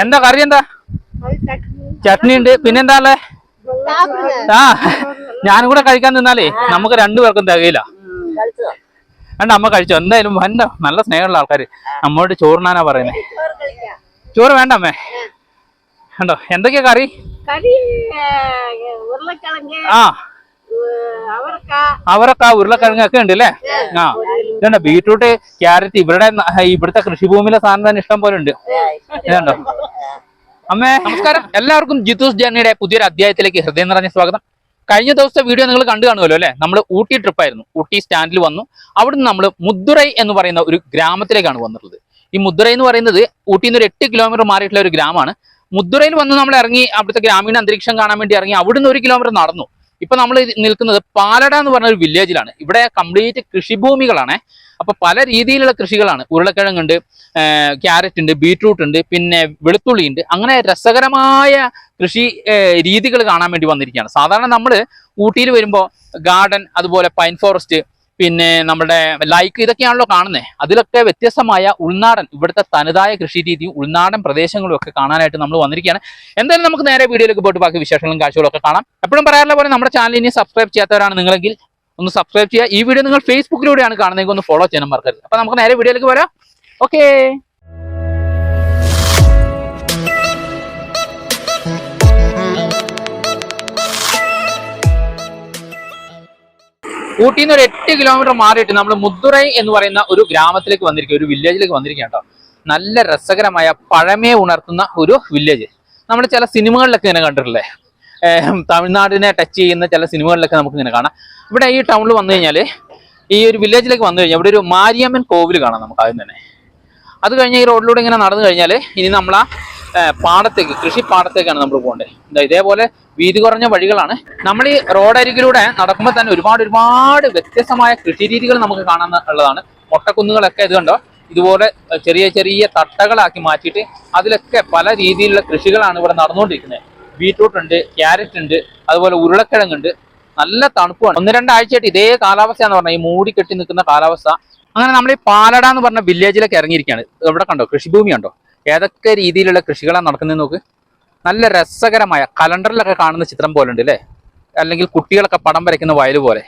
എന്താ കറി എന്താ? ചട്നി ഉണ്ട്. പിന്നെന്താ ആ ഞാനും കൂടെ കഴിക്കാൻ നിന്നാലേ നമുക്ക് രണ്ടുപേർക്കും തികയില്ല. കണ്ട അമ്മ കഴിച്ചോ. എന്തായാലും വേണ്ട. നല്ല സ്നേഹമുള്ള ആൾക്കാര്. അമ്മയോട് ചോറിനാനാ പറയുന്നത് ചോറ് വേണ്ട അമ്മേ. കണ്ടോ എന്തൊക്കെയാ കറി? ആ. അവരക്ക. അവരൊക്കെ ഉരുളക്കിഴങ്ങ് ഒക്കെ ഉണ്ട് അല്ലേ ആ. ഇതുണ്ട്? ബീട്രൂട്ട് ക്യാരറ്റ് ഇവരുടെ ഇവിടുത്തെ കൃഷിഭൂമിയിലെ സാധനം തന്നെ ഇഷ്ടം പോലെ ഉണ്ട്. ഇതുണ്ടോ? അമ്മേ. നമസ്കാരം. എല്ലാവർക്കും ജിത്തൂസ് ജേർണിയുടെ പുതിയൊരു അധ്യായത്തിലേക്ക് ഹൃദയം നിറഞ്ഞ സ്വാഗതം. കഴിഞ്ഞ ദിവസത്തെ വീഡിയോ നിങ്ങൾ കണ്ടു കാണുമല്ലോ അല്ലെ? നമ്മൾ ഊട്ടി ട്രിപ്പ് ആയിരുന്നു. ഊട്ടി സ്റ്റാൻഡിൽ വന്നു. അവിടുന്ന് നമ്മൾ മുദ്രൈ എന്ന് പറയുന്ന ഒരു ഗ്രാമത്തിലേക്കാണ് വന്നിട്ടുള്ളത്. ഈ മുദ്രൈ എന്ന് പറയുന്നത് ഊട്ടിയിൽ നിന്ന് ഒരു എട്ട് കിലോമീറ്റർ മാറിയിട്ടുള്ള ഒരു ഗ്രാമമാണ്. മുദ്രയിൽ വന്ന് നമ്മൾ ഇറങ്ങി അവിടുത്തെ ഗ്രാമീണ അന്തരീക്ഷം കാണാൻ വേണ്ടി ഇറങ്ങി അവിടുന്ന് ഒരു കിലോമീറ്റർ നടന്നു. ഇപ്പൊ നമ്മൾ നിൽക്കുന്നത് പാലട എന്ന് പറഞ്ഞ ഒരു വില്ലേജിലാണ് ഇവിടെ കംപ്ലീറ്റ് കൃഷിഭൂമികളാണ്. അപ്പൊ പല രീതിയിലുള്ള കൃഷികളാണ്. ഉരുളക്കിഴങ്ങുണ്ട് ക്യാരറ്റ് ഉണ്ട് ബീട്രൂട്ട് ഉണ്ട് പിന്നെ വെളുത്തുള്ളി ഉണ്ട്. അങ്ങനെ രസകരമായ കൃഷി രീതികൾ കാണാൻ വേണ്ടി വന്നിരിക്കുകയാണ്. സാധാരണ നമ്മൾ ഊട്ടിയിൽ വരുമ്പോൾ ഗാർഡൻ അതുപോലെ പൈൻ ഫോറസ്റ്റ് പിന്നെ നമ്മുടെ ലൈക്ക് ഇതൊക്കെയാണല്ലോ കാണുന്നത് അതിലൊക്കെ വ്യത്യസ്തമായ ഉൾനാടൻ ഇവിടുത്തെ തനതായ കൃഷി രീതിയും ഉൾനാടൻ പ്രദേശങ്ങളും ഒക്കെ കാണാനായിട്ട് നമ്മൾ വന്നിരിക്കുകയാണ്. എന്തായാലും നമുക്ക് നേരെ വീഡിയോയിലേക്ക് പോയിട്ട് ബാക്കി വിശേഷങ്ങളും കാഴ്ചകളും ഒക്കെ കാണാം. എപ്പോഴും പറയാറുള്ള പോലെ നമ്മുടെ ചാനൽ ഇനി സബ്സ്ക്രൈബ് ചെയ്യാത്തവരാണ് നിങ്ങളെങ്കിൽ ഒന്ന് സബ്സ്ക്രൈബ് ചെയ്യുക. ഈ വീഡിയോ നിങ്ങൾ ഫേസ്ബുക്കിലൂടെയാണ് കാണുന്നതെങ്കിൽ ഒന്ന് ഫോളോ ചെയ്യാൻ മറക്കരുത്. അപ്പൊ നമുക്ക് നേരെ വീഡിയോയിലേക്ക് വരാം. ഓക്കേ ഊട്ടിയിൽ നിന്ന് ഒരു എട്ട് കിലോമീറ്റർ മാറിയിട്ട് നമ്മൾ മുദ്ദുറൈ എന്ന് പറയുന്ന ഒരു ഗ്രാമത്തിലേക്ക് വന്നിരിക്കുക ഒരു വില്ലേജിലേക്ക് വന്നിരിക്കുക കേട്ടോ നല്ല രസകരമായ പഴമയെ ഉണർത്തുന്ന ഒരു വില്ലേജ് നമ്മൾ ചില സിനിമകളിലൊക്കെ ഇങ്ങനെ കണ്ടിട്ടില്ലേ? തമിഴ്നാടിനെ ടച്ച് ചെയ്യുന്ന ചില സിനിമകളിലൊക്കെ നമുക്ക് ഇങ്ങനെ കാണാം. ഇവിടെ ഈ ടൗണിൽ വന്നു കഴിഞ്ഞാൽ ഈ ഒരു വില്ലേജിലേക്ക് വന്നു കഴിഞ്ഞാൽ ഇവിടെ ഒരു മാരിയമ്മൻ കോവിൽ കാണാം നമുക്ക് ആദ്യം തന്നെ. അത് കഴിഞ്ഞ് ഈ റോഡിലൂടെ ഇങ്ങനെ നടന്നു കഴിഞ്ഞാൽ ഇനി നമ്മളാ പാടത്തേക്ക് കൃഷി പാടത്തേക്കാണ് നമ്മൾ പോകേണ്ടത് ഇതാ ഇതേപോലെ വീതി കുറഞ്ഞ വഴികളാണ്. നമ്മൾ ഈ റോഡരികിലൂടെ നടക്കുമ്പോൾ തന്നെ ഒരുപാട് ഒരുപാട് വ്യത്യസ്തമായ കൃഷി രീതികൾ നമുക്ക് കാണാൻ ഉള്ളതാണ്. മൊട്ടക്കുന്നുകളൊക്കെ ഇത് കണ്ടോ? ഇതുപോലെ ചെറിയ ചെറിയ തട്ടകളാക്കി മാറ്റിയിട്ട് അതിലൊക്കെ പല രീതിയിലുള്ള കൃഷികളാണ് ഇവിടെ നടന്നുകൊണ്ടിരിക്കുന്നത്. ബീട്രൂട്ട് ഉണ്ട് ക്യാരറ്റ് ഉണ്ട് അതുപോലെ ഉരുളക്കിഴങ്ങുണ്ട്. നല്ല തണുപ്പാണ്. ഒന്ന് രണ്ടാഴ്ചയായിട്ട് ഇതേ കാലാവസ്ഥയാന്ന് പറഞ്ഞാൽ ഈ മൂടി കെട്ടി നിൽക്കുന്ന കാലാവസ്ഥ. അങ്ങനെ നമ്മൾ ഈ പാലട എന്ന് പറഞ്ഞ വില്ലേജിലേക്ക് ഇറങ്ങിയിരിക്കുകയാണ്. ഇവിടെ കണ്ടോ? കൃഷിഭൂമി കണ്ടോ? ഏതൊക്കെ രീതിയിലുള്ള കൃഷികളാണ് നടക്കുന്നത് നോക്ക്. നല്ല രസകരമായ കലണ്ടറിലൊക്കെ കാണുന്ന ചിത്രം പോലെ ഉണ്ട് അല്ലേ അല്ലെങ്കിൽ കുട്ടികളൊക്കെ പടം വരയ്ക്കുന്ന വയൽ പോലെ.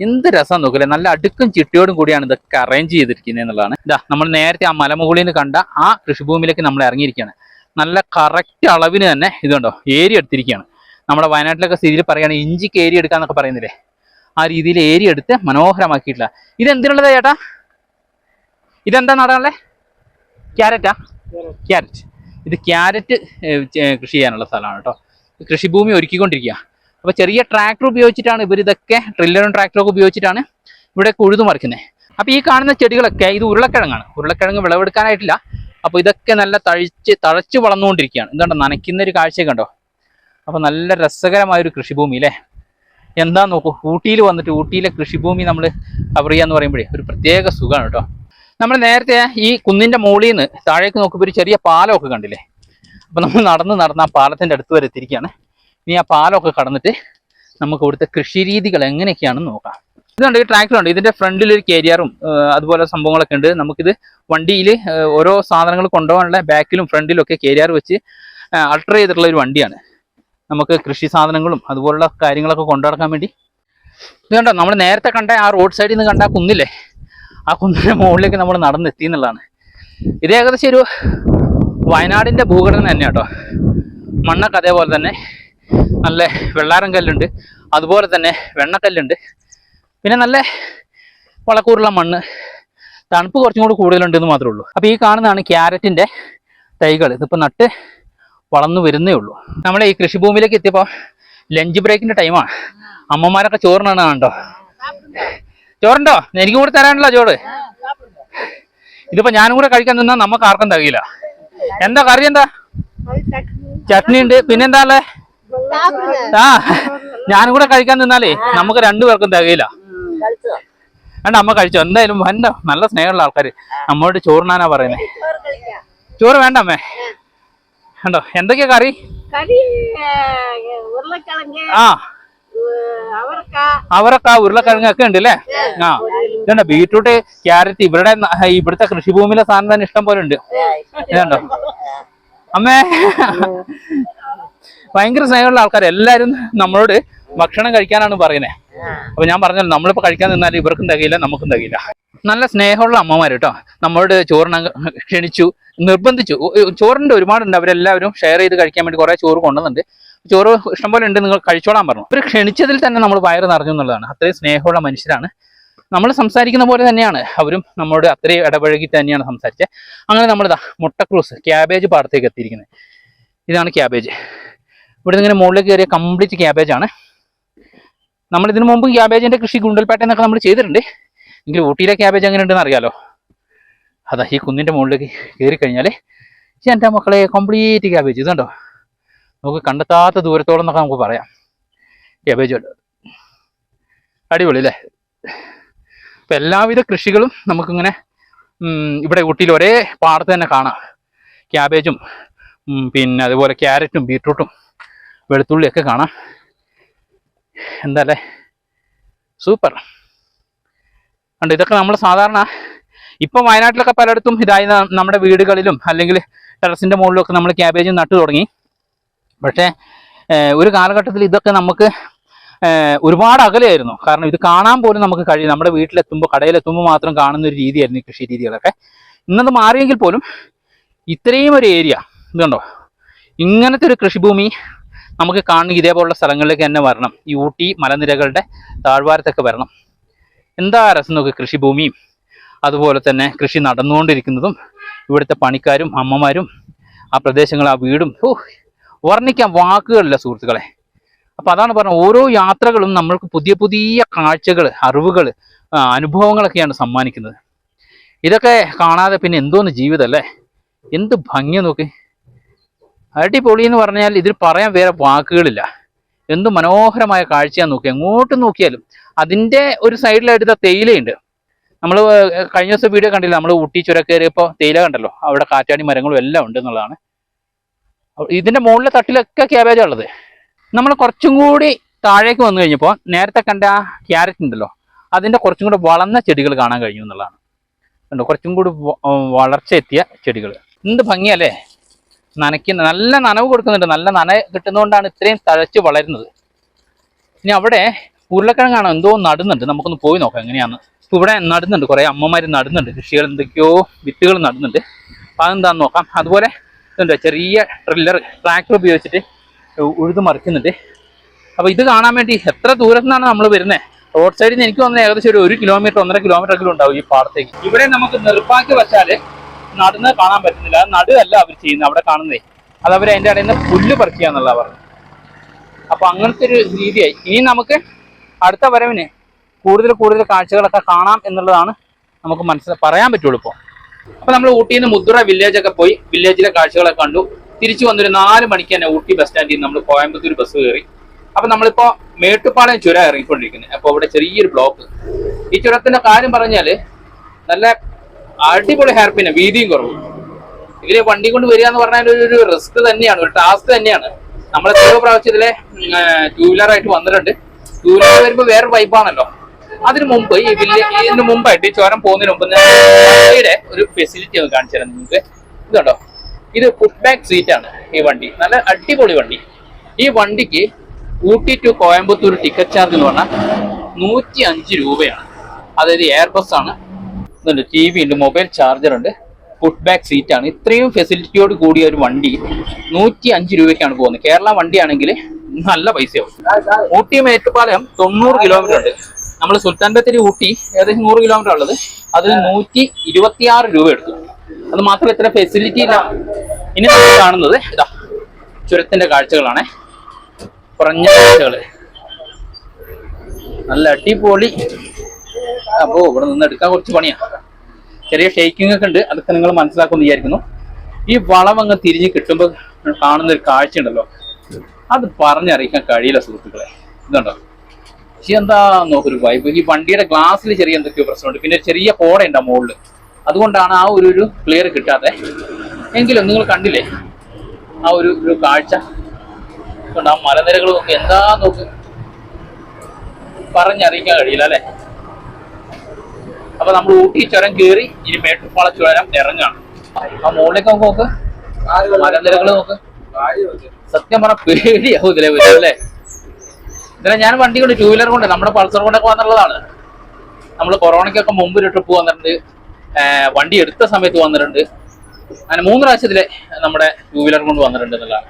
എന്ത് രസം നോക്കില്ലേ നല്ല അടുക്കും ചിട്ടിയോടും കൂടിയാണ് ഇതൊക്കെ അറേഞ്ച് ചെയ്തിരിക്കുന്നത് എന്നുള്ളതാണ്. ഇതാ നമ്മൾ നേരത്തെ ആ മലമുകളിൽ നിന്ന് കണ്ട ആ കൃഷിഭൂമിയിലേക്ക് നമ്മൾ ഇറങ്ങിയിരിക്കുകയാണ്. നല്ല കറക്റ്റ് അളവിന് തന്നെ ഇതുണ്ടോ ഏരി എടുത്തിരിക്കുകയാണ്. നമ്മുടെ വയനാട്ടിലൊക്കെ സ്ഥിതിയിൽ പറയുകയാണെങ്കിൽ ഇഞ്ചിക്ക് ഏരി എടുക്കാന്നൊക്കെ പറയുന്നില്ലേ? ആ രീതിയിൽ ഏരി എടുത്ത് മനോഹരമാക്കിയിട്ടില്ല. ഇത് എന്തിനുള്ളതാ ചേട്ടാ? ഇതെന്താ നടാനുള്ളത് ക്യാരറ്റാ? ക്യാരറ്റ്. ഇത് ക്യാരറ്റ് കൃഷി ചെയ്യാനുള്ള സ്ഥലമാണ് കേട്ടോ. കൃഷിഭൂമി ഒരുക്കിക്കൊണ്ടിരിക്കുക അപ്പോൾ ചെറിയ ട്രാക്ടർ ഉപയോഗിച്ചിട്ടാണ് ഇവർ ഇതൊക്കെ ട്രില്ലറും ട്രാക്ടറൊക്കെ ഉപയോഗിച്ചിട്ടാണ് ഇവിടെ കൊഴുതു മറിക്കുന്നത് അപ്പോൾ ഈ കാണുന്ന ചെടികളൊക്കെ ഇത് ഉരുളക്കിഴങ്ങാണ്. ഉരുളക്കിഴങ്ങ് വിളവെടുക്കാനായിട്ടില്ല. അപ്പോൾ ഇതൊക്കെ നല്ല തഴിച്ച് തഴച്ച് വളർന്നുകൊണ്ടിരിക്കുകയാണ് എന്താണ്ട നനയ്ക്കുന്ന ഒരു കാഴ്ച കണ്ടോ? അപ്പോൾ നല്ല രസകരമായ ഒരു കൃഷിഭൂമി അല്ലേ എന്താ നോക്കൂ. ഊട്ടിയിൽ വന്നിട്ട് ഊട്ടിയിലെ കൃഷിഭൂമി നമ്മൾ കവർ ചെയ്യാന്ന് പറയുമ്പോഴേ ഒരു പ്രത്യേക സുഖമാണ് കേട്ടോ. നമ്മൾ നേരത്തെ ഈ കുന്നിന്റെ മുകളിൽ നിന്ന് താഴേക്ക് നോക്കുമ്പോൾ ഒരു ചെറിയ പാലമൊക്കെ കണ്ടില്ലേ? അപ്പൊ നമ്മൾ നടന്ന് നടന്ന് ആ പാലത്തിന്റെ അടുത്ത് വരെ എത്തിയിരിക്കുകയാണ്. ഇനി ആ പാലമൊക്കെ കടന്നിട്ട് നമുക്ക് ഇവിടുത്തെ കൃഷി രീതികൾ എങ്ങനെയൊക്കെയാണെന്ന് നോക്കാം. ഇതുണ്ട് ഈ ട്രാക്ടറുണ്ട് ഇതിന്റെ ഫ്രണ്ടിൽ ഒരു കേരിയറും അതുപോലെ സംഭവങ്ങളൊക്കെ ഉണ്ട്. നമുക്കിത് വണ്ടിയിൽ ഓരോ സാധനങ്ങൾ കൊണ്ടുപോകാനുള്ള ബാക്കിലും ഫ്രണ്ടിലും ഒക്കെ കേരിയർ വെച്ച് അൾട്ടർ ചെയ്തിട്ടുള്ള ഒരു വണ്ടിയാണ്. നമുക്ക് കൃഷി സാധനങ്ങളും അതുപോലുള്ള കാര്യങ്ങളൊക്കെ കൊണ്ടുനടക്കാൻ വേണ്ടി. ഇത് കണ്ടോ നമ്മൾ നേരത്തെ കണ്ട ആ റോഡ് സൈഡിൽ നിന്ന് കണ്ട കുന്നില്ലേ? ആ കുന്നിന്റെ മുകളിലേക്ക് നമ്മൾ നടന്നെത്തി എന്നുള്ളതാണ്. ഇത് ഏകദേശം ഒരു വയനാടിന്റെ ഭൂഘടന തന്നെ കേട്ടോ. മണ്ണൊക്കെ അതേപോലെ തന്നെ നല്ല വെള്ളാരം കല്ലുണ്ട്. അതുപോലെ തന്നെ വെണ്ണക്കല്ലുണ്ട്. പിന്നെ നല്ല വളക്കൂറുള്ള മണ്ണ്. തണുപ്പ് കുറച്ചും കൂടി കൂടുതലുണ്ടെന്ന് മാത്രമേ ഉള്ളൂ. അപ്പോൾ ഈ കാണുന്നതാണ് ക്യാരറ്റിന്റെ തൈകൾ. ഇതിപ്പോൾ നട്ട് വളർന്നു വരുന്നേ ഉള്ളൂ. നമ്മൾ ഈ കൃഷിഭൂമിയിലേക്ക് എത്തിയപ്പോൾ ലഞ്ച് ബ്രേക്കിന്റെ ടൈമാണ് അമ്മമാരൊക്കെ ചോറിനാണ് കണ്ടോ ചോറുണ്ടോ? എനിക്ക് കൂടെ തരാനുള്ള ചോറ്? ഇതിപ്പോ ഞാനും കൂടെ കഴിക്കാൻ നിന്നാ നമുക്ക് ആർക്കും തകയില്ല. എന്താ കറി എന്താ? ചട്നി ഉണ്ട്. പിന്നെന്താ അല്ലേ ആ ഞാനും കൂടെ കഴിക്കാൻ നിന്നാലേ നമുക്ക് രണ്ടുപേർക്കും തകയില്ല. വേണ്ട അമ്മ കഴിച്ചോ. എന്തായാലും വേണ്ട നല്ല സ്നേഹമുള്ള ആൾക്കാര് അമ്മയോട് ചോറിനാനാ പറയുന്നത് ചോറ് വേണ്ട അമ്മേ. വേണ്ടോ? എന്തൊക്കെയാ കറി? ആ. അവരക്ക അവരൊക്കെ ആ ഉരുളക്കിഴങ്ങ് ഒക്കെ ഉണ്ട് അല്ലേ ആ. ഇതുണ്ട്? ബീട്രൂട്ട് ക്യാരറ്റ് ഇവരുടെ ഇവിടുത്തെ കൃഷിഭൂമിയിലെ സാധനം തന്നെ ഇഷ്ടം പോലെ ഉണ്ട്. ഇതുണ്ടോ? അമ്മേ. ഭയങ്കര സ്നേഹമുള്ള ആൾക്കാർ എല്ലാരും നമ്മളോട് ഭക്ഷണം കഴിക്കാനാണ് പറയുന്നത് അപ്പൊ ഞാൻ പറഞ്ഞല്ലോ നമ്മളിപ്പോ കഴിക്കാൻ നിന്നാൽ ഇവർക്കും തകയില്ല നമുക്കും തകയില്ല. നല്ല സ്നേഹമുള്ള അമ്മമാര് കേട്ടോ. നമ്മളോട് ചോറിന് ക്ഷണിച്ചു നിർബന്ധിച്ചു. ചോറിന്റെ ഒരുപാടുണ്ട്. അവരെല്ലാവരും ഷെയർ ചെയ്ത് കഴിക്കാൻ വേണ്ടി കുറെ ചോറ് കൊണ്ടുവന്നുണ്ട് ചോറ് ഇഷ്ടംപോലെ ഉണ്ട് നിങ്ങൾ കഴിച്ചോളാൻ പറഞ്ഞു. ഇവർ ക്ഷണിച്ചതിൽ തന്നെ നമ്മൾ വയറ് നിറഞ്ഞു എന്നുള്ളതാണ്. അത്രയും സ്നേഹമുള്ള മനുഷ്യരാണ്. നമ്മൾ സംസാരിക്കുന്ന പോലെ തന്നെയാണ്. അവരും നമ്മളോട് അത്രയും ഇടപഴകി തന്നെയാണ് സംസാരിച്ചത്. അങ്ങനെ നമ്മളിതാ മുട്ടക്രൂസ് ക്യാബേജ് പാടത്തേക്ക് എത്തിയിരിക്കുന്നത്. ഇതാണ് ക്യാബേജ്. ഇവിടെ ഇങ്ങനെ മുകളിലേക്ക് കയറിയ കംപ്ലീറ്റ് ക്യാബേജ് ആണ്. നമ്മൾ ഇതിനു മുമ്പ് ക്യാബേജിന്റെ കൃഷി ഗുണ്ടൽപേട്ട എന്നൊക്കെ നമ്മൾ ചെയ്തിട്ടുണ്ട്. എങ്കിൽ ഊട്ടിയിലെ ക്യാബേജ് എങ്ങനെ ഉണ്ടെന്ന് അറിയാലോ. അതാ ഈ കുന്നിന്റെ മുകളിലേക്ക് കയറി കഴിഞ്ഞാൽ എന്റെ മക്കളെ കംപ്ലീറ്റ് ക്യാബേജ്. ഇതുണ്ടോ? നമുക്ക് കണ്ടെത്താത്ത ദൂരത്തോളം എന്നൊക്കെ നമുക്ക് പറയാം. കേബേജുണ്ട് അടിപൊളി അല്ലേ? അപ്പം എല്ലാവിധ കൃഷികളും നമുക്കിങ്ങനെ ഇവിടെ ഊട്ടിയിൽ ഒരേ പാടത്ത് തന്നെ കാണാം. ക്യാബേജും പിന്നെ അതുപോലെ ക്യാരറ്റും ബീട്രൂട്ടും വെളുത്തുള്ളിയൊക്കെ കാണാം. എന്താല്ലേ സൂപ്പർ ഉണ്ട് ഇതൊക്കെ നമ്മൾ സാധാരണ ഇപ്പം വയനാട്ടിലൊക്കെ പലയിടത്തും ഇതായി നമ്മുടെ വീടുകളിലും അല്ലെങ്കിൽ ടെറസിന്റെ മുകളിലൊക്കെ നമ്മൾ ക്യാബേജ് നട്ടു തുടങ്ങി. പക്ഷേ ഒരു കാലഘട്ടത്തിൽ ഇതൊക്കെ നമുക്ക് ഒരുപാട് അകലെയായിരുന്നു. കാരണം ഇത് കാണാൻ പോലും നമുക്ക് കഴിയും നമ്മുടെ വീട്ടിലെത്തുമ്പോൾ കടയിലെത്തുമ്പോൾ മാത്രം കാണുന്ന ഒരു രീതിയായിരുന്നു ഈ കൃഷി രീതികളൊക്കെ ഇന്നത് മാറിയെങ്കിൽ പോലും ഇത്രയും ഒരു ഏരിയ ഇതുണ്ടോ ഇങ്ങനത്തെ ഒരു കൃഷിഭൂമി നമുക്ക് കാണുന്ന ഇതേപോലുള്ള സ്ഥലങ്ങളിലേക്ക് തന്നെ വരണം. ഈ ഊട്ടി മലനിരകളുടെ താഴ്വാരത്തൊക്കെ വരണം. എന്താ രസം നോക്ക് കൃഷിഭൂമിയും അതുപോലെ തന്നെ കൃഷി നടന്നുകൊണ്ടിരിക്കുന്നതും ഇവിടുത്തെ പണിക്കാരും അമ്മമാരും ആ പ്രദേശങ്ങൾ ആ വീടും ഓ വർണിക്കാൻ വാക്കുകളില്ല സുഹൃത്തുക്കളെ. അപ്പൊ അതാണ് പറഞ്ഞത് ഓരോ യാത്രകളും നമ്മൾക്ക് പുതിയ പുതിയ കാഴ്ചകൾ അറിവുകൾ അനുഭവങ്ങളൊക്കെയാണ് സമ്മാനിക്കുന്നത്. ഇതൊക്കെ കാണാതെ പിന്നെ എന്തോന്ന് ജീവിതം അല്ലേ എന്ത് ഭംഗി നോക്ക്. അടിപൊളി എന്ന് പറഞ്ഞാൽ ഇതിൽ പറയാൻ വേറെ വാക്കുകളില്ല. എന്ത് മനോഹരമായ കാഴ്ചയാണ് നോക്കി. എങ്ങോട്ട് നോക്കിയാലും അതിന്റെ ഒരു സൈഡിലായിട്ട് തേയിലയുണ്ട്. നമ്മൾ കഴിഞ്ഞ ദിവസം വീഡിയോ കണ്ടില്ല? നമ്മൾ ഊട്ടി ചുരക്കേറിയപ്പോൾ തേയില കണ്ടല്ലോ? അവിടെ കാറ്റാടി മരങ്ങളും എല്ലാം ഉണ്ട് എന്നുള്ളതാണ്. ഇതിന്റെ മുകളിലെ തട്ടിലൊക്കെ ക്യാബേജ് ഉള്ളത്. നമ്മൾ കുറച്ചും കൂടി താഴേക്ക് വന്നു കഴിഞ്ഞപ്പോൾ നേരത്തെ കണ്ട ആ ക്യാരറ്റ് ഉണ്ടല്ലോ അതിന്റെ കുറച്ചും കൂടി വളർന്ന ചെടികൾ കാണാൻ കഴിഞ്ഞു എന്നുള്ളതാണ്. കണ്ടോ കുറച്ചും കൂടി വളർച്ച എത്തിയ ചെടികൾ. എന്ത് ഭംഗിയല്ലേ? നനയ്ക്കുന്ന നല്ല നനവ് കൊടുക്കുന്നുണ്ട്. നല്ല നന കിട്ടുന്നതുകൊണ്ടാണ് ഇത്രയും തഴച്ച് വളരുന്നത്. ഇനി അവിടെ ഉരുളക്കിഴങ്ങാണോ എന്തോ നടുന്നുണ്ട്. നമുക്കൊന്ന് പോയി നോക്കാം എങ്ങനെയാന്ന്. ഇപ്പൊ ഇവിടെ നടുന്നുണ്ട്. കുറെ അമ്മമാര് നടുന്നുണ്ട്. കൃഷികൾ എന്തൊക്കെയോ വിത്തുകൾ നടുന്നുണ്ട്. അപ്പൊ അതെന്താന്ന് നോക്കാം. അതുപോലെ ഇതുണ്ട്. ചെറിയ ട്രില്ലർ ട്രാക്ടർ ഉപയോഗിച്ചിട്ട് ഉഴുത് മറിക്കുന്നുണ്ട്. അപ്പൊ ഇത് കാണാൻ വേണ്ടി എത്ര ദൂരത്തു നിന്നാണ് നമ്മൾ വരുന്നത് റോഡ് സൈഡിൽ നിന്ന് എനിക്ക് വന്ന ഏകദേശം ഒരു ഒരു കിലോമീറ്റർ ഒന്നര കിലോമീറ്റർ എങ്കിലും ഉണ്ടാവും ഈ പാടത്തേക്ക്. ഇവിടെ നമുക്ക് നിർപ്പാക്കി വെച്ചാൽ നടന്ന് കാണാൻ പറ്റുന്നില്ല. അത് നടുവല്ല അവർ ചെയ്യുന്നത് അവിടെ കാണുന്നേ. അത് അവർ അതിന്റെ ഇടയിൽ നിന്ന് പുല്ല് പറിക്കുക എന്നുള്ള പറഞ്ഞു അപ്പൊ അങ്ങനത്തെ ഒരു രീതിയായി. ഇനി നമുക്ക് അടുത്ത വരവിന് കൂടുതൽ കൂടുതൽ കാഴ്ചകളൊക്കെ കാണാം എന്നുള്ളതാണ് നമുക്ക് മനസ്സിൽ പറയാൻ പറ്റുള്ളൂ ഇപ്പോൾ അപ്പൊ നമ്മൾ ഊട്ടിയിൽ നിന്ന് മുദ്ര വില്ലേജ് ഒക്കെ പോയി. വില്ലേജിലെ കാഴ്ചകളെ കണ്ടു. തിരിച്ചു വന്നൊരു നാല് മണിക്ക് തന്നെ ഊട്ടി ബസ് സ്റ്റാൻഡിൽ നമ്മൾ കോയമ്പത്തൂർ ബസ് കയറി. അപ്പൊ നമ്മളിപ്പോ മേട്ടുപ്പാളയം ചുരം ഇറങ്ങിക്കൊണ്ടിരിക്കുന്നത് അപ്പൊ ഇവിടെ ചെറിയൊരു ബ്ലോക്ക് ഈ ചുരത്തിന്റെ കാര്യം പറഞ്ഞാൽ നല്ല അടിപൊളി ഹാർപ്പിന് വീതിയും കുറവ്. ഇതിലെ വണ്ടി കൊണ്ട് വരിക എന്ന് പറഞ്ഞാൽ ഒരു- റിസ്ക് തന്നെയാണ് ഒരു ടാസ്ക് തന്നെയാണ്. നമ്മൾ എത്രയോ പ്രാവശ്യം ഇതിലെ ടൂ വീലർ ആയിട്ട് വന്നിട്ടുണ്ട്. ടൂ വീലർ വരുമ്പോ വേറെ വൈബാണല്ലോ അതിന് മുമ്പ് ഈ വില്ലേ ഇതിന് മുമ്പായിട്ട് ചോരം പോകുന്നതിന് മുമ്പ് വണ്ടിയുടെ ഒരു ഫെസിലിറ്റി ഒന്ന് കാണിച്ചു തരാം നിങ്ങൾക്ക്. ഇതുണ്ടോ? ഇത് പുഷ് ബാക്ക് സീറ്റ് ആണ് ഈ വണ്ടി. നല്ല അടിപൊളി വണ്ടി. ഈ വണ്ടിക്ക് Ooty to Coimbatore ticket charge എന്ന് പറഞ്ഞാൽ നൂറ്റി അഞ്ച് രൂപയാണ്. അതായത് എയർ ബസ് ആണ്. ഇതുണ്ട്. ടി വി ഉണ്ട് മൊബൈൽ ചാർജർ ഉണ്ട്. ഫുഡ് ബാക്ക് സീറ്റ് ആണ്. ഇത്രയും ഫെസിലിറ്റിയോട് കൂടിയ ഒരു വണ്ടി നൂറ്റി അഞ്ച് രൂപയ്ക്കാണ് പോകുന്നത്. കേരള വണ്ടിയാണെങ്കിൽ നല്ല പൈസയാവും. ഊട്ടി മേട്ടുപ്പാലയം തൊണ്ണൂറ് കിലോമീറ്റർ ഉണ്ട്. നമ്മൾ സുൽത്താൻ ബത്തേരി ഊട്ടി ഏകദേശം നൂറ് കിലോമീറ്റർ ഉള്ളത്. അതിൽ നൂറ്റി ഇരുപത്തിയാറ് രൂപ എടുത്തു. അത് മാത്രം ഇത്ര ഫെസിലിറ്റി ഇല്ല. ഇനി നമ്മൾ കാണുന്നത് ഇതാ ചുരത്തിന്റെ കാഴ്ചകളാണ്. കുറഞ്ഞ കാഴ്ചകൾ നല്ല അടിപൊളി. അപ്പോ ഇവിടെ നിന്ന് എടുക്കാൻ കുറച്ച് പണിയാ. ചെറിയ ഷേക്കിംഗ് ഒക്കെ ഉണ്ട്. അതൊക്കെ നിങ്ങൾ മനസ്സിലാക്കുമെന്ന് വിചാരിക്കുന്നു. ഈ വളം അങ്ങ് തിരിഞ്ഞ് കിട്ടുമ്പോൾ കാണുന്ന ഒരു കാഴ്ച ഉണ്ടല്ലോ അത് പറഞ്ഞറിയിക്കാൻ കഴിയില്ല സുഹൃത്തുക്കളെ. ഇതുണ്ടോ? പക്ഷെ എന്താ നോക്കൊരു വൈബ് ഈ വണ്ടിയുടെ ഗ്ലാസ്സിൽ ചെറിയ എന്തൊക്കെയോ പ്രശ്നമുണ്ട്. പിന്നെ ചെറിയ കോട ഉണ്ട് ആ മുകളിൽ അതുകൊണ്ടാണ് ആ ഒരു ഒരു ക്ലിയർ കിട്ടാതെ എങ്കിലും നിങ്ങൾ കണ്ടില്ലേ? ആ ഒരു ഒരു കാഴ്ച. അതുകൊണ്ട് ആ മലനിരകൾ നോക്കി എന്താ നോക്ക്. പറഞ്ഞറിയിക്കാൻ കഴിയില്ല അല്ലേ? അപ്പൊ നമ്മൾ ഊട്ടി ചുരം കയറി ഇനി മേട്ടുപ്പാള ചുരം ഇറങ്ങാണ്. ആ മുകളിലേക്ക് നമുക്ക് നോക്ക്. മലനിരകൾ നോക്ക്. സത്യം പറഞ്ഞ പേടിയാവും ഇതിലെ വരും അല്ലേ? ഇതിലെ ഞാൻ വണ്ടി കൊണ്ട് ടൂ വീലർ കൊണ്ട് നമ്മുടെ പൾസർ കൊണ്ടൊക്കെ വന്നിട്ടുള്ളതാണ് നമ്മൾ കൊറോണയ്ക്കൊക്കെ മുമ്പ് ഒരു ട്രിപ്പ് വന്നിട്ടുണ്ട്. വണ്ടി എടുത്ത സമയത്ത് വന്നിട്ടുണ്ട്. അങ്ങനെ മൂന്ന് പ്രാവശ്യത്തിലെ നമ്മുടെ ടൂ വീലർ കൊണ്ട് വന്നിട്ടുണ്ട് എന്നുള്ളതാണ്.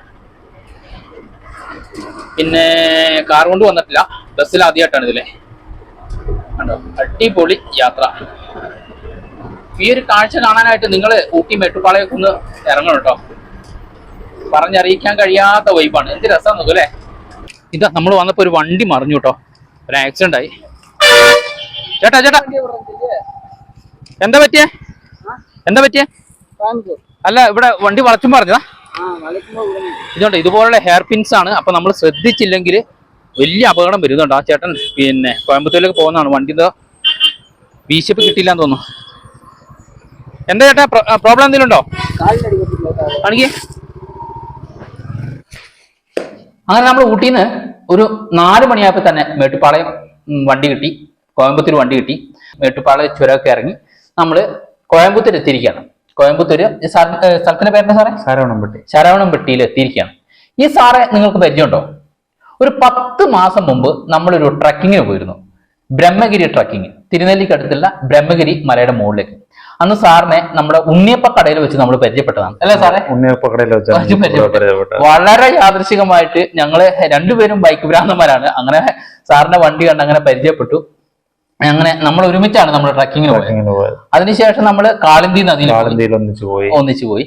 പിന്നെ കാർ കൊണ്ട് വന്നിട്ടില്ല. ബസ്സിൽ ആദ്യമായിട്ടാണ് ഇതിലെ. കണ്ടോ? അടിപൊളി യാത്ര. ഈ ഒരു കാഴ്ച കാണാനായിട്ട് നിങ്ങൾ ഊട്ടി മെട്ടുപ്പാളയൊക്കെ ഒന്ന് ഇറങ്ങണം കേട്ടോ. പറഞ്ഞറിയിക്കാൻ കഴിയാത്ത വൈബാണ് എന്ത് രസം നോക്കും അല്ലേ? ഇതാ നമ്മൾ വന്നപ്പോ ഒരു വണ്ടി മറിഞ്ഞു കേട്ടോ ഒരു ആക്സിഡന്റ് ആയി. ചേട്ടാ ചേട്ടാ. എന്താ പറ്റിയേ? എന്താ പറ്റിയേ? അല്ല ഇവിടെ വണ്ടി വളച്ചും പറഞ്ഞതാ ഇതുകൊണ്ട് ഇതുപോലുള്ള ഹെയർ പിൻസ് ആണ്. അപ്പൊ നമ്മൾ ശ്രദ്ധിച്ചില്ലെങ്കിൽ വലിയ അപകടം വരുന്നുണ്ട് ആ ചേട്ടൻ. പിന്നെ കോയമ്പത്തൂരിലേക്ക് പോകുന്നതാണ്. വണ്ടി വീശപ്പ് കിട്ടിയില്ല എന്ന് തോന്നുന്നു. എന്താ ചേട്ടാ പ്രോബ്ലം എന്തെങ്കിലും ഉണ്ടോ? ആണെങ്കിൽ അങ്ങനെ നമ്മൾ ഊട്ടിന്ന് ഒരു നാല് മണിയായപ്പോൾ തന്നെ മേട്ടുപ്പാളയം വണ്ടി കിട്ടി. കോയമ്പത്തൂർ വണ്ടി കിട്ടി. മേട്ടുപ്പാളയം ചുരമൊക്കെ ഇറങ്ങി നമ്മൾ കോയമ്പത്തൂർ എത്തിയിരിക്കുകയാണ്. കോയമ്പത്തൂർ സ്ഥലത്തിന്റെ പേരെന്താ സാറേ? ശരവണംപെട്ടി ശരവണംപെട്ടിയിൽ എത്തിയിരിക്കുകയാണ്. ഈ സാറെ നിങ്ങൾക്ക് പരിചയമുണ്ടോ? ഒരു പത്ത് മാസം മുമ്പ് നമ്മളൊരു ട്രക്കിങ്ങിന് പോയിരുന്നു. ബ്രഹ്മഗിരി ട്രക്കിങ്. തിരുനെല്ലിക്കടുത്തുള്ള ബ്രഹ്മഗിരി മലയുടെ മുകളിലേക്ക്. അന്ന് സാറിനെ നമ്മുടെ ഉണ്ണിയപ്പ കടയിൽ വെച്ച് നമ്മൾ പരിചയപ്പെട്ടതാണ്. അല്ലേ സാറേ? ഉണ്ണിയപ്പക്കടയിൽ പരിചയപ്പെട്ടു. വെച്ച് വളരെ യാദൃശികമായിട്ട് ഞങ്ങൾ രണ്ടുപേരും ബൈക്ക് ഭ്രാന്തന്മാരാണ്. അങ്ങനെ സാറിന്റെ വണ്ടി കണ്ട് അങ്ങനെ പരിചയപ്പെട്ടു. അങ്ങനെ നമ്മൾ ഒരുമിച്ചാണ് നമ്മൾ ട്രക്കിങ്ങിന് പോയത്. അതിനുശേഷം നമ്മൾ കാളിന്തി നദിയിൽ ഒന്നിച്ച് പോയി. ഒന്നിച്ചു പോയി.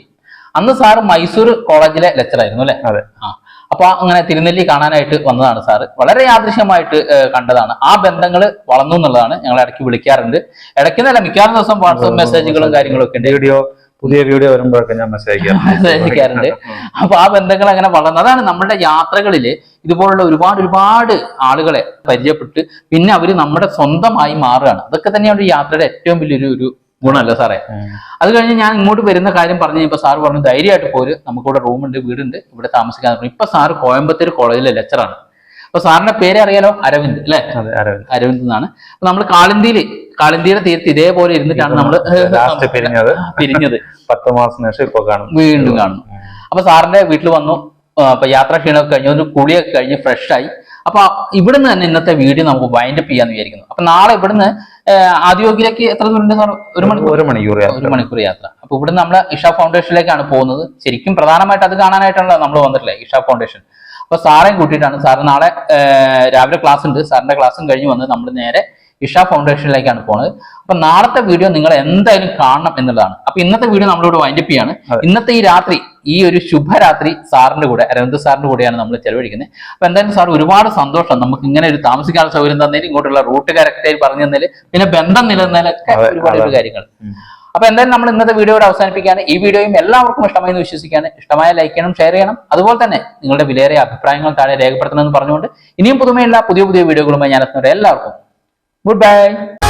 അന്ന് സാർ മൈസൂർ കോളേജിലെ ലെക്ചർ ആയിരുന്നു അല്ലെ? അതെ. ആ. അപ്പൊ അങ്ങനെ തിരുനെല്ലി കാണാനായിട്ട് വന്നതാണ് സാറ്. വളരെ യാദൃശ്യമായിട്ട് കണ്ടതാണ്. ആ ബന്ധങ്ങൾ വളർന്നു എന്നുള്ളതാണ് ഞങ്ങൾ ഇടയ്ക്ക് വിളിക്കാറുണ്ട്. ഇടയ്ക്ക് നല്ല മിക്കവാറും ദിവസം വാട്സപ്പ് മെസ്സേജുകളും കാര്യങ്ങളും ഒക്കെ ഉണ്ട്. വീഡിയോ പുതിയ വീഡിയോ വരുമ്പോഴൊക്കെ ഞാൻ മെസ്സേജ് അയക്കാറുണ്ട്. അപ്പൊ ആ ബന്ധങ്ങൾ അങ്ങനെ വളർന്നു. അതാണ് നമ്മുടെ യാത്രകളിൽ ഇതുപോലുള്ള ഒരുപാട് ഒരുപാട് ആളുകളെ പരിചയപ്പെട്ട് പിന്നെ അവർ നമ്മുടെ സ്വന്തമായി മാറുകയാണ്. അതൊക്കെ തന്നെയാണ് ഒരു യാത്രയുടെ ഏറ്റവും വലിയൊരു ഒരു ഗുണമല്ല സാറേ. അത് കഴിഞ്ഞ് ഞാൻ ഇങ്ങോട്ട് വരുന്ന കാര്യം പറഞ്ഞു ഇപ്പൊ സാർ പറഞ്ഞു ധൈര്യമായിട്ട് പോര്. നമുക്കിവിടെ റൂമുണ്ട് വീടുണ്ട് ഇവിടെ താമസിക്കാൻ. പറഞ്ഞു ഇപ്പൊ സാറ് കോയമ്പത്തൂർ കോളേജിലെ ലെക്ചറാണ് അപ്പൊ സാറിന്റെ പേര് അറിയാലോ? അരവിന്ദ് അല്ലെ? അരവിന്ദ്. എന്നാണ്. അപ്പൊ നമ്മൾ കാളിന്തിയിൽ കാളിന്തിയുടെ തീരത്ത് ഇതേപോലെ ഇരുന്നിട്ടാണ് നമ്മൾ പിരിഞ്ഞത്. പിരിഞ്ഞത്. പത്ത് മാസം ശേഷം ഇപ്പൊ കാണും. വീണ്ടും കാണുന്നു അപ്പൊ സാറിന്റെ വീട്ടിൽ വന്നു. അപ്പൊ യാത്രാ ക്ഷീണമൊക്കെ കഴിഞ്ഞു ഒരു കുളിയൊക്കെ കഴിഞ്ഞ് ഫ്രഷ് ആയി. അപ്പൊ ഇവിടുന്ന് തന്നെ ഇന്നത്തെ വീഡിയോ നമുക്ക് വൈൻഡ് അപ്പ് ചെയ്യാന്ന് വിചാരിക്കുന്നു. അപ്പൊ നാളെ ഇവിടുന്ന് ആദ്യോഗിലേക്ക് എത്ര ദൂരം സാർ? ഒരു മണിക്കൂർ? ഒരു മണിക്കൂർ യാത്ര. ഒരു മണിക്കൂർ യാത്ര. അപ്പൊ ഇവിടുന്ന് നമ്മൾ ഇഷ ഫൗണ്ടേഷനിലേക്കാണ് പോകുന്നത്. ശരിക്കും പ്രധാനമായിട്ട് അത് കാണാനായിട്ടാണല്ലോ നമ്മൾ വന്നിട്ടില്ലേ ഇഷ ഫൗണ്ടേഷൻ അപ്പൊ സാറേയും കൂട്ടിയിട്ടാണ്. സാറ് നാളെ രാവിലെ ക്ലാസ് ഉണ്ട്. സാറിന്റെ ക്ലാസ്സും കഴിഞ്ഞ് വന്ന് നമ്മൾ നേരെ ഇഷ ഫൗണ്ടേഷനിലേക്കാണ് പോണത്. അപ്പൊ നാളത്തെ വീഡിയോ നിങ്ങൾ എന്തായാലും കാണണം എന്നുള്ളതാണ്. അപ്പൊ ഇന്നത്തെ വീഡിയോ നമ്മളിവിടെ വൈൻഡപ്പ് ചെയ്യാണ്. ഇന്നത്തെ ഈ രാത്രി ഈ ഒരു ശുഭരാത്രി സാറിന്റെ കൂടെ അരവിന്ദ് സാറിന്റെ കൂടെയാണ് നമ്മൾ ചെലവഴിക്കുന്നത്. അപ്പൊ എന്തായാലും സാർ ഒരുപാട് സന്തോഷം. നമുക്ക് ഇങ്ങനെ ഒരു താമസിക്കാനുള്ള സൗകര്യം തന്നതിൽ ഇങ്ങോട്ടുള്ള റൂട്ട് കറക്റ്റായി പറഞ്ഞു തന്നതിൽ പിന്നെ ബന്ധം നിലനിന്നതിലൊക്കെ ഒരുപാട് കാര്യങ്ങൾ. അപ്പൊ എന്തായാലും നമ്മൾ ഇന്നത്തെ വീഡിയോയുടെ അവസാനിപ്പിക്കുകയാണ്. ഈ വീഡിയോയും എല്ലാവർക്കും ഇഷ്ടമായി എന്ന് വിശ്വസിക്കുകയാണ്. ഇഷ്ടമായ ലൈക്ക് ചെയ്യണം ഷെയർ ചെയ്യണം. അതുപോലെ തന്നെ നിങ്ങളുടെ വിലയേറിയ അഭിപ്രായങ്ങൾ താഴെ രേഖപ്പെടുത്തണമെന്ന് പറഞ്ഞുകൊണ്ട് ഇനിയും പുതുമയുള്ള പുതിയ പുതിയ വീഡിയോകളുമായി ഞാൻ എത്തുന്നവരെ എല്ലാവർക്കും Goodbye.